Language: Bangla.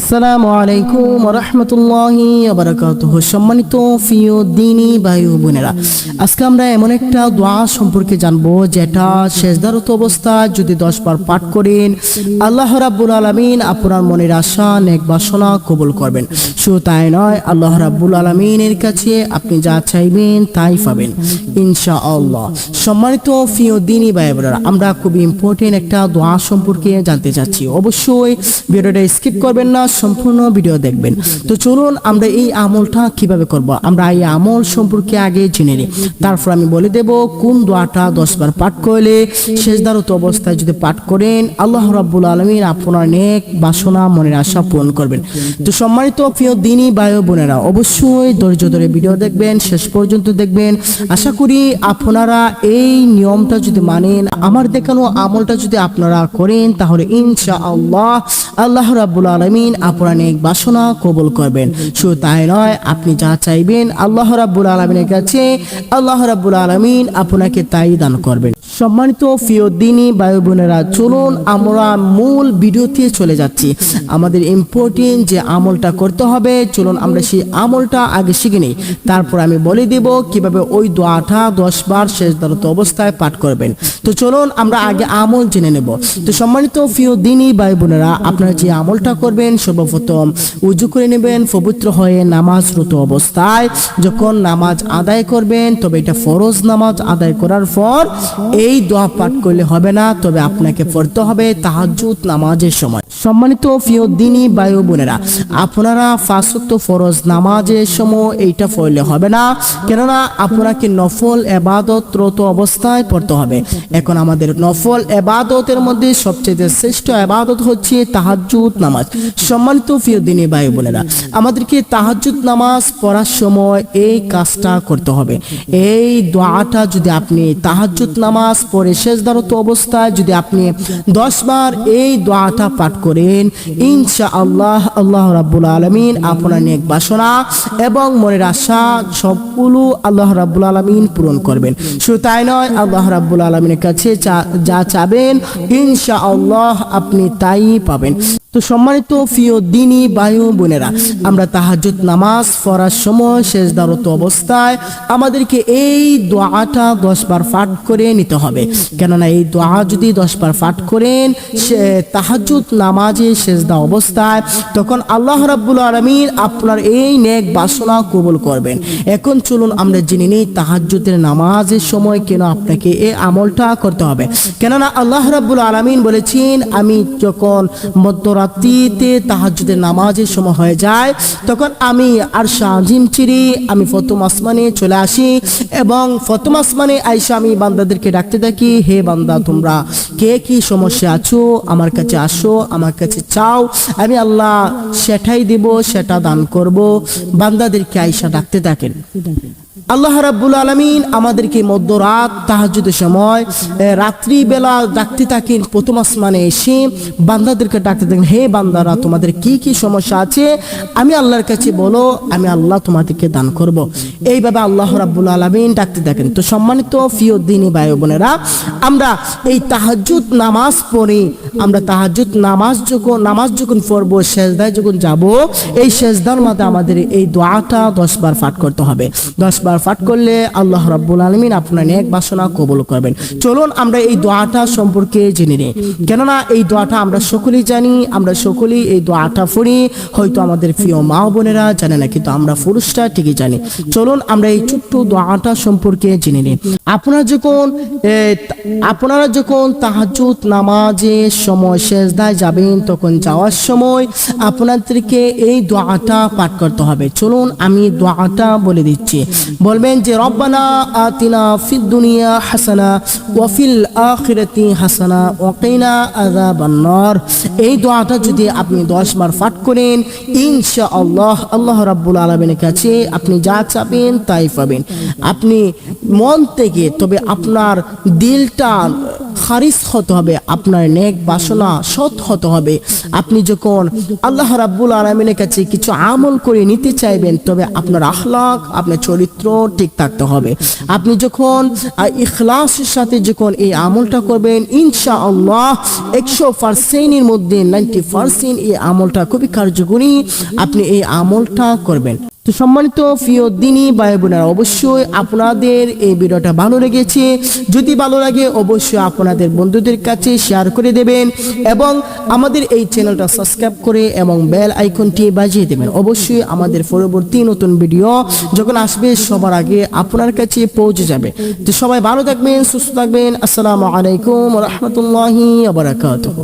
আসসালামু আলাইকুম রহমতুল্লাহি বারাকাতুহ সম্মানিত প্রিয় দিনী বায়ু বোনেরা, আজকে আমরা এমন একটা দোয়া সম্পর্কে জানব, যেটা শেষদারত অবস্থায় যদি দশ বার পাঠ করেন, আল্লাহ রাব্বুল আলমিন আপনার মনের আশা নেক বাসনা কবুল করবেন। শুধু তাই নয়, আল্লাহ রাব্বুল আলমিনের কাছে আপনি যা চাইবেন তাই পাবেন ইনশা আল্লাহ সম্মানিত প্রিয় দিনী ভাই বোনেরা, আমরা খুবই ইম্পর্টেন্ট একটা দোয়া সম্পর্কে জানতে চাচ্ছি। অবশ্যই ভিডিওটা স্কিপ করবেন না সম্পূর্ণ ভিডিও দেখবেন। তো চলুন আমরা এই আমলটা কীভাবে করব? আমরা এই আমল সম্পর্কে আগে জেনে নিই। তারপর আমি বলে দেব, কোন দোয়াটা দশবার পাঠ করলে শেষদারত অবস্থায় যদি পাঠ করেন, আল্লাহ রাব্বুল আলমিন আপনার নেক বাসনা মনের আশা পূরণ করবেন। তো সম্মানিত প্রিয় দিনী বায়ু বোনেরা, অবশ্যই ধৈর্য ধরে ভিডিও দেখবেন, শেষ পর্যন্ত দেখবেন। আশা করি আপনারা এই নিয়মটা যদি মানেন, আমার দেখানো আমলটা যদি আপনারা করেন, তাহলে ইনশা আল্লাহ আল্লাহ রাব্বুল আলমিন আপনার বাসনা কবুল করবেন। শুধু তাই নয়, আপনি যা চাইবেন আল্লাহ রাব্বুল আলমিনের কাছে, আল্লাহ রাব্বুল আলমিন আপনাকে তাই দান করবেন। সম্মানিত প্রিয় দিনী বায়ু বোনেরা চলুন আমরা মূল ভিডিওতে চলে যাচ্ছি। আমাদের ইম্পর্টেন্ট যে আমলটা করতে হবে, চলুন আমরা সেই আমলটা আগে শিখে নিই। তারপর আমি বলে দেব কীভাবে ওই দোয়াটা দশ বার শেষ দারত অবস্থায় পাঠ করবেন। তো চলুন আমরা আগে আমল জেনে নেব। তো সম্মানিত প্রিয় বায়ু বোনেরা আপনারা যে আমলটা করবেন সর্বপ্রথম। উজু করে নেবেন, পবিত্র হয়ে নামাজরত অবস্থায়। যখন নামাজ আদায় করবেন, তবে এটা ফরজ নামাজ আদায় করার পর এই দোয়া পাঠ করলে হবে না, তবে আপনাকে পড়তে হবে তাহাজ্জুদ নামাজের সময়। সম্মানিত প্রিয় দিনী বায়ু বোনেরা, আপনারা ফাঁসক্ত ফরজ নামাজের সময় এইটা পড়লে হবে না, কেননা আপনাকে নফল এবাদতরত অবস্থায় পড়তে হবে। এখন আমাদের নফল এবাদতের মধ্যে সবচেয়ে শ্রেষ্ঠ এবাদত হচ্ছে তাহাজ্জুদ নামাজ। সম্মানিত দিনী বায়ু বোনেরা, আমাদেরকে তাহাজ্জুদ নামাজ পড়ার সময় এই কাজটা করতে হবে। এই দোয়াটা যদি আপনি তাহাজ্জুদ নামাজ পড়ে শেষদারত অবস্থায় যদি আপনি দশ বার এই দোয়াটা পাঠ করেন ইনশা আল্লাহ আল্লাহ রাব্বুল আলমিন আপনার নেক বাসনা এবং মনের আশা সবগুলো আল্লাহ রাব্বুল আলমিন পূরণ করবেন। শুধু তাই নয়, আল্লাহ রাব্বুল আলমিনের কাছে যা চাবেন ইনশা আল্লাহ আপনি তাই পাবেন। তো সম্মানিত প্রিয় দিনী বায়ু বোনেরা, আমরা তাহাজ্জুদ নামাজ পড়ার সময় শেষ দারত অবস্থায় আমাদেরকে এই দোয়াটা দশ বার পাঠ করে নিতে হবে। কেননা এই দোয়া যদি দশ বার পাঠ করেন, সে তাহাজ্জুদ নামাজে শেষ দা অবস্থায় তখন আল্লাহ রাব্বুল আলমিন আপনার এই নেক বাসনা কবুল করবেন। এখন চলুন আমরা জেনে নিই তাহাজ্জুদের নামাজের সময় কেন আপনাকে এই আমলটা করতে হবে। কেননা আল্লাহ রাব্বুল আলমিন বলেছেন, আমি যখন মধ্যরাত্রিতে তাহাজ্জুদের নামাজের সময় হয়ে যায়, তখন আমি আর শাহিম চিরি আমি প্রথম আসমানে চলে আসি এবং প্রথম আসমানে আইসা আমি বান্দাদেরকে ডাকতে থাকি, হে বান্দা, তোমরা কে কি সমস্যা আছো? আমার কাছে আসো, আমার কাছে চাও, আমি আল্লাহ সেটাই দিব, সেটা দান করব। বান্দাদেরকে আইসা ডাকতে থাকেন। আল্লাহ রাব্বুল আলমিন আমাদেরকে মধ্যরাত তাহাজুদের সময় রাত্রিবেলা ডাকতে থাকেন, প্রথম আসমানে এসে বান্দাদেরকে ডাকতে থাকেন, হে বান্দারা, তোমাদের কি কি সমস্যা আছে? আমি আল্লাহর কাছে বলো, আমি আল্লাহ তোমাদেরকে দান করব। এইভাবে আল্লাহ রাব্বুল আলমিন ডাকতে থাকেন। তো সম্মানিত ফিয়দ্দিনী ভাই বোনেরা, আমরা এই তাহাজুদ নামাজ পড়ি আমরা তাহাজুদ নামাজ যখন নামাজ যখন পড়ব শেষদায় যখন যাব, এই শেষদার মধ্যে আমাদের এই দোয়াটা দশ বার পাঠ করতে হবে। দশ বার পাঠ করলে আল্লাহ রাব্বুল আলমিন আপনার নেক বাসনা কবুল করবেন। চলুন আমরা এই দোয়াটা সম্পর্কে জেনে নিই। কেননা এই দোয়াটা আমরা সকলেই জানি, আমরা সকলেই এই দোয়াটা পড়ি। হয়তো আমাদের প্রিয় মা বোনেরা জানে না, কিন্তু আমরা পুরুষরা ঠিকই জানি। চলুন আমরা এই ছোট্ট দোয়াটা সম্পর্কে জেনে নিই। আপনারা যখন আপনারা যখন তাহাজুদ নামাজের সময় শেষদায় যাবেন, তখন যাওয়ার সময় আপনাদেরকে এই দোয়াটা পাঠ করতে হবে। চলুন আমি দোয়াটা বলে দিচ্ছি। বলবেন যে, রব্বানা আতিনা ফিদ দুনিয়া হাসানা ওয়াফিল আখিরাতি হাসানা ওয়াকিনা আযাবান নার এই দোয়াটা যদি আপনি দশ বার পাঠ করেন ইনশা আল্লাহ আল্লাহ রাব্বুল আলামিনের কাছে আপনি যা চাবেন তাই পাবেন। আপনি মন থেকে, তবে আপনার দিলটা খারিজ হতে হবে, আপনার নেক বাসনা সৎ হতে হবে। আপনি যখন আল্লাহ রাব্বুল আলমিনের কাছে কিছু আমল করে নিতে চাইবেন, তবে আপনার আখলাক, আপনার চরিত্র ঠিক থাকতে হবে। আপনি যখন ইখলাসের সাথে যখন এই আমলটা করবেন ইনশা আল্লাহ একশো পার্সেন্টের মধ্যে নাইনটি পার্সেন্ট এই আমলটা খুবই কার্যকরী, আপনি এই আমলটা করবেন। তো সম্মানিত প্রিয় দিনী ভাই বোনেরা অবশ্যই আপনাদের এই ভিডিওটা ভালো লেগেছে। যদি ভালো লাগে, অবশ্যই আপনাদের বন্ধুদের কাছে শেয়ার করে দেবেন এবং আমাদের এই চ্যানেলটা সাবস্ক্রাইব করে এবং বেল আইকনটি বাজিয়ে দেবেন। অবশ্যই আমাদের পরবর্তী নতুন ভিডিও যখন আসবে, সবার আগে আপনার কাছে পৌঁছে যাবে। তো সবাই ভালো থাকবেন, সুস্থ থাকবেন। আসসালামু আলাইকুম রহমতুল্লাহি আবরাকাতুহ